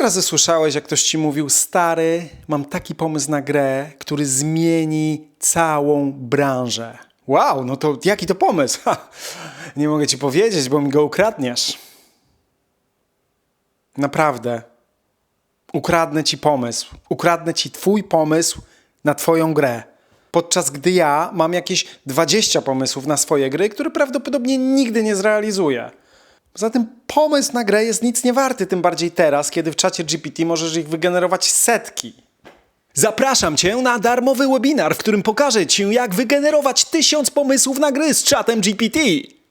razy słyszałeś, jak ktoś ci mówił, stary, mam taki pomysł na grę, który zmieni całą branżę. Wow, no to jaki to pomysł? Ha, nie mogę ci powiedzieć, bo mi go ukradniesz. Naprawdę. Ukradnę ci pomysł. Ukradnę ci twój pomysł na twoją grę. Podczas gdy ja mam jakieś 20 pomysłów na swoje gry, które prawdopodobnie nigdy nie zrealizuję. Poza tym pomysł na grę jest nic nie warty, tym bardziej teraz, kiedy w czacie GPT możesz ich wygenerować setki. Zapraszam Cię na darmowy webinar, w którym pokażę Ci, jak wygenerować tysiąc pomysłów na gry z czatem GPT.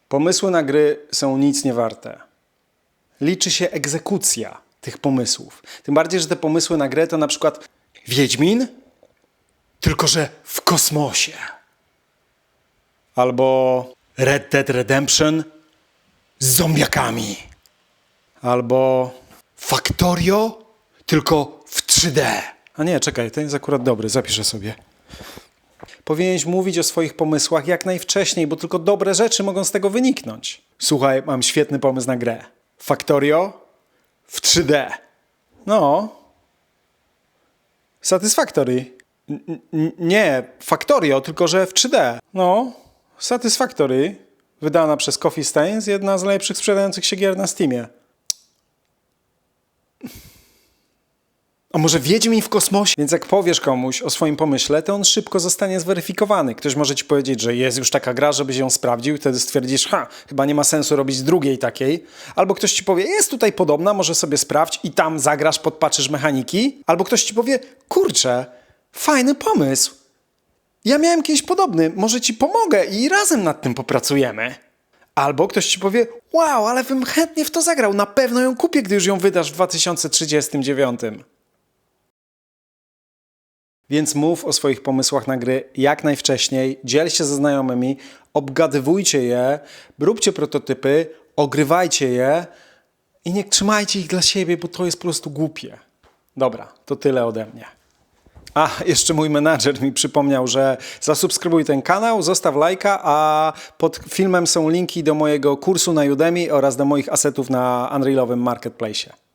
Pomysły na gry są nic nie warte. Liczy się egzekucja tych pomysłów. Tym bardziej, że te pomysły na grę to na przykład Wiedźmin, tylko że w kosmosie. Albo Red Dead Redemption z zombiakami. Albo Factorio, tylko w 3D. A nie, czekaj, ten jest akurat dobry, zapiszę sobie. Powinieneś mówić o swoich pomysłach jak najwcześniej, bo tylko dobre rzeczy mogą z tego wyniknąć. Słuchaj, mam świetny pomysł na grę. Factorio w 3D. No. Satisfactory. N- nie, Factorio, tylko że w 3D. No. Satisfactory, wydana przez Coffee Stains, jedna z najlepszych sprzedających się gier na Steamie. A może Wiedźmin w kosmosie? Więc jak powiesz komuś o swoim pomyśle, to on szybko zostanie zweryfikowany. Ktoś może ci powiedzieć, że jest już taka gra, żebyś ją sprawdził, wtedy stwierdzisz, ha, chyba nie ma sensu robić drugiej takiej. Albo ktoś ci powie, jest tutaj podobna, może sobie sprawdź i tam zagrasz, podpatrzysz mechaniki. Albo ktoś ci powie, kurczę, fajny pomysł. Ja miałem kiedyś podobny, może ci pomogę i razem nad tym popracujemy. Albo ktoś ci powie, wow, ale bym chętnie w to zagrał, na pewno ją kupię, gdy już ją wydasz w 2039. Więc mów o swoich pomysłach na gry jak najwcześniej, dziel się ze znajomymi, obgadywujcie je, róbcie prototypy, ogrywajcie je i nie trzymajcie ich dla siebie, bo to jest po prostu głupie. Dobra, to tyle ode mnie. A, jeszcze mój menadżer mi przypomniał, że zasubskrybuj ten kanał, zostaw lajka, a pod filmem są linki do mojego kursu na Udemy oraz do moich asetów na Unrealowym Marketplace.